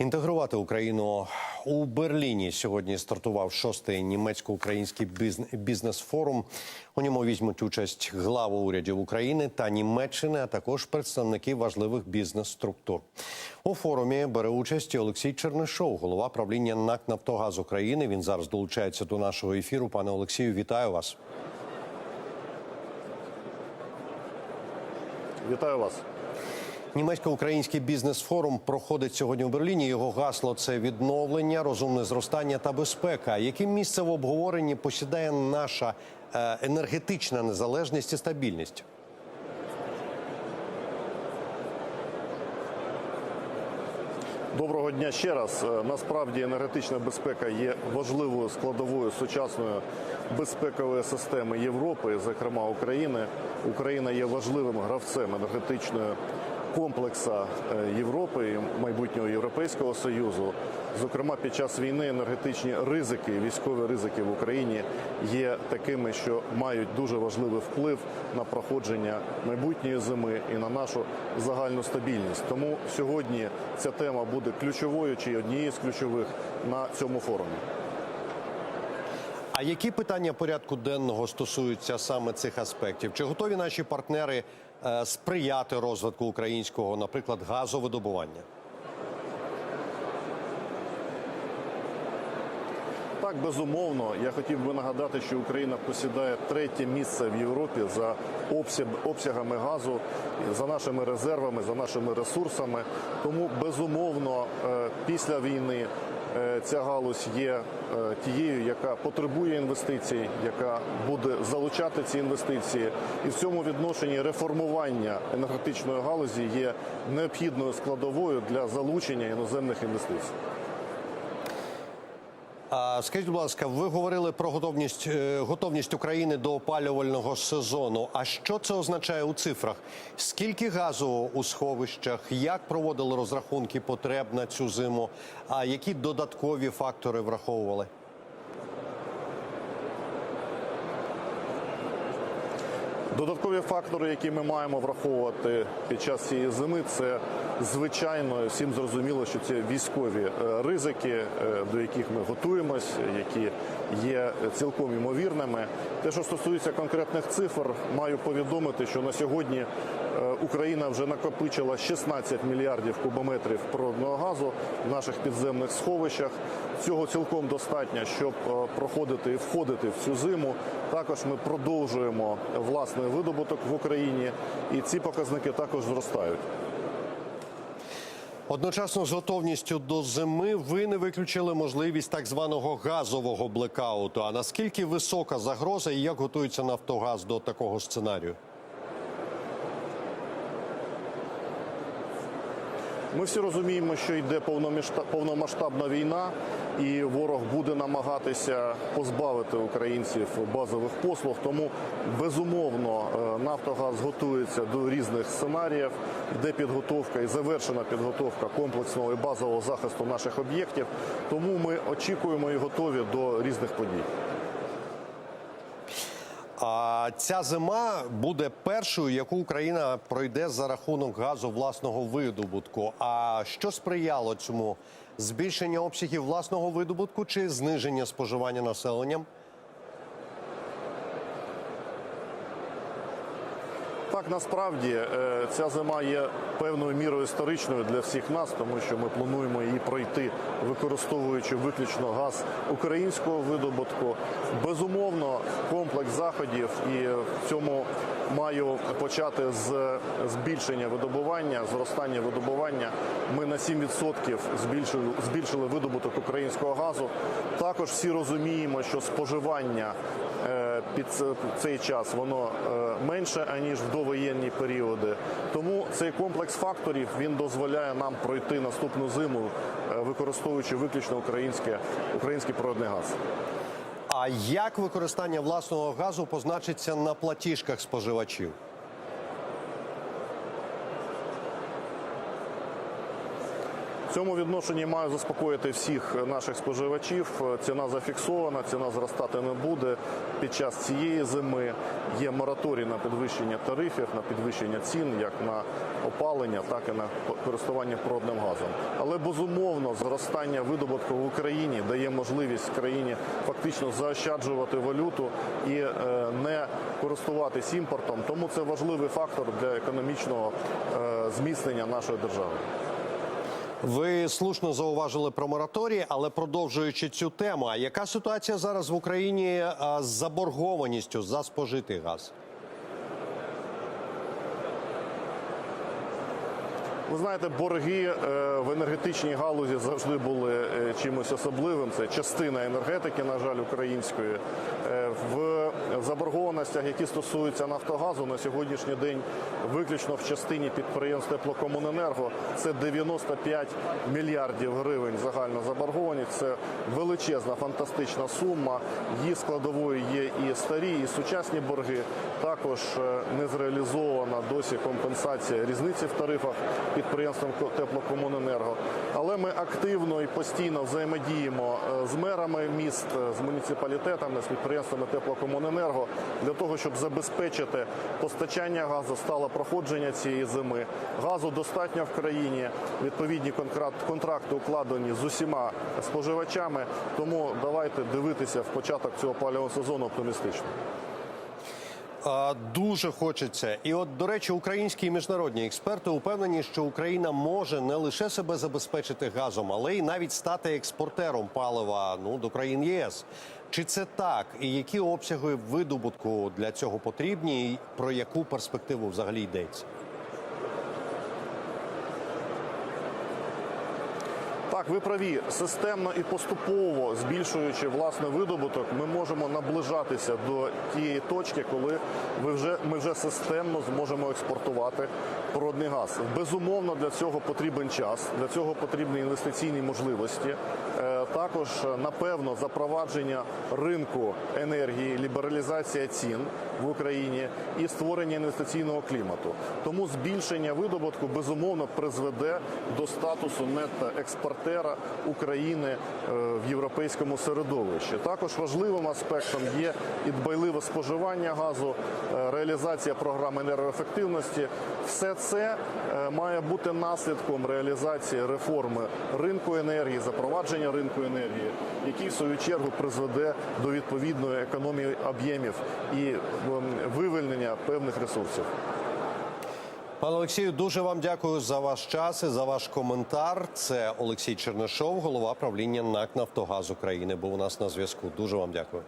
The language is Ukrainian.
Інтегрувати Україну у Берліні сьогодні стартував шостий німецько-український бізн- бізнес-форум. У ньому візьмуть участь глави урядів України та Німеччини, а також представники важливих бізнес-структур. У форумі бере участь і Олексій Чернишов, голова правління НАК Нафтогаз України. Він зараз долучається до нашого ефіру. Пане Олексію, вітаю вас. Вітаю вас. Німецько-український бізнес-форум проходить сьогодні у Берліні. Його гасло це відновлення, розумне зростання та безпека. Яке місце в обговоренні посідає наша е, енергетична незалежність і стабільність? Доброго дня ще раз. Е, Насправді енергетична безпека є важливою складовою сучасної безпекової системи Європи, зокрема України. Україна є важливим гравцем енергетичної комплекса е, Європи і майбутнього Європейського союзу. Зокрема, під час війни енергетичні ризики, військові ризики в Україні є такими, що мають дуже важливий вплив на проходження майбутньої зими і на нашу загальну стабільність. Тому сьогодні ця тема буде ключовою чи однією з ключових на цьому форумі. А які питання порядку денного стосуються саме цих аспектів? Чи готові наші партнери е, сприяти розвитку українського, наприклад, газовидобування? Так, безумовно, я хотів би нагадати, що Україна посідає третє місце в Європі за обсяг, обсягами газу, за нашими резервами, за нашими ресурсами. Тому безумовно, е, після війни ця галузь є е, тією, яка потребує інвестицій, яка буде залучати ці інвестиції, і в цьому відношенні реформування енергетичної галузі є необхідною складовою для залучення іноземних інвестицій. Скажіть, будь ласка, ви говорили про готовність е, готовність України до опалювального сезону. А що це означає у цифрах? Скільки газу у сховищах? Як проводили розрахунки потреб на цю зиму? А які додаткові фактори враховували? Додаткові фактори, які ми маємо враховувати під час цієї зими, це звичайно всім зрозуміло, що це військові е, ризики, е, до яких ми готуємось, які є цілком ймовірними. Те, що стосується конкретних цифр, маю повідомити, що на сьогодні е, Україна вже накопичила 16 мільярдів кубометрів природного газу в наших підземних сховищах. Цього цілком достатньо, щоб проходити і входити в цю зиму. Також ми продовжуємо власний видобуток в Україні, і ці показники також зростають. Одночасно з готовністю до зими ви не виключили можливість так званого газового блекауту. А наскільки висока загроза і як готується Нафтогаз до такого сценарію? Ми всі розуміємо, що йде повномасштабна війна, і ворог буде намагатися позбавити українців базових послуг. Тому безумовно е, Нафтогаз готується до різних сценаріїв, де підготовка і завершена підготовка комплексного і базового захисту наших об'єктів. Тому ми очікуємо і готові до різних подій. Ця зима буде першою, яку Україна пройде за рахунок газу власного видобутку. А що сприяло цьому збільшення обсягів власного видобутку чи зниження споживання населенням? Так, насправді е, ця зима є певною мірою історичною для всіх нас, тому що ми плануємо її пройти, використовуючи виключно газ українського видобутку. Безумовно, комплекс заходів, і в цьому маю почати з збільшення видобування, зростання видобування. Ми на 7% збільшили, збільшили видобуток українського газу. Також всі розуміємо, що споживання е, під цей час воно е, менше аніж в довоєнні періоди. Тому цей комплекс факторів він дозволяє нам пройти наступну зиму, е, використовуючи виключно українське український природний газ. А як використання власного газу позначиться на платіжках споживачів? Цьому відношенні маю заспокоїти всіх наших споживачів. Ціна зафіксована, ціна зростати не буде. Під час цієї зими є мораторій на підвищення тарифів, на підвищення цін, як на опалення, так і на користування природним газом. Але безумовно зростання видобутку в Україні дає можливість країні фактично заощаджувати валюту і е, не користуватись імпортом. Тому це важливий фактор для економічного е, зміцнення нашої держави. Ви слушно зауважили про мораторій, але продовжуючи цю тему, а яка ситуація зараз в Україні з заборгованістю за спожитий газ? Ви знаєте, борги е, в енергетичній галузі завжди були е, чимось особливим. Це частина енергетики, на жаль, української. Е, Заборгованостях, які стосуються Нафтогазу, на сьогоднішній день виключно в частині підприємств теплокомуненерго це 95 мільярдів гривень загальна заборгованість. Це величезна фантастична сума. Її складовою є і старі, і сучасні борги. Також е, не зреалізована досі компенсація різниці в тарифах підприємствам теплокомуненерго. Але ми активно і постійно взаємодіємо е, з мерами міст, е, з муніципалітетами, з підприємствами теплокомуненерго для того, щоб забезпечити постачання газу, стало проходження цієї зими. Газу достатньо в країні. Відповідні контракт- контракти укладені з усіма споживачами. Тому давайте дивитися в початок цього опалювального сезону оптимістично. Дуже хочеться. І от, до речі, українські і міжнародні експерти упевнені, що Україна може не лише себе забезпечити газом, але й навіть стати експортером палива ну, до країн ЄС. Чи це так? І які обсяги видобутку для цього потрібні? І про яку перспективу взагалі йдеться? Так, ви праві. Системно і поступово збільшуючи власне видобуток, ми можемо наближатися до тієї точки, коли ви вже ми вже системно зможемо експортувати природний газ. Безумовно, для цього потрібен час, для цього потрібні інвестиційні можливості. Також, е, напевно, запровадження ринку енергії, лібералізація цін в Україні і створення інвестиційного клімату. Тому збільшення видобутку безумовно призведе до статусу нетто-експортера України е, в європейському середовищі. Також важливим аспектом є і дбайливе споживання газу, е, реалізація програм енергоефективності. Все це має бути наслідком реалізації реформи ринку енергії, запровадження ринку енергії, який в свою чергу призведе до відповідної економії об'ємів і ем, вивільнення певних ресурсів. Пане Олексію, дуже вам дякую за ваш час і за ваш коментар. Це Олексій Чернишов, голова правління НАК Нафтогаз України. Був у нас на зв'язку. Дуже вам дякую.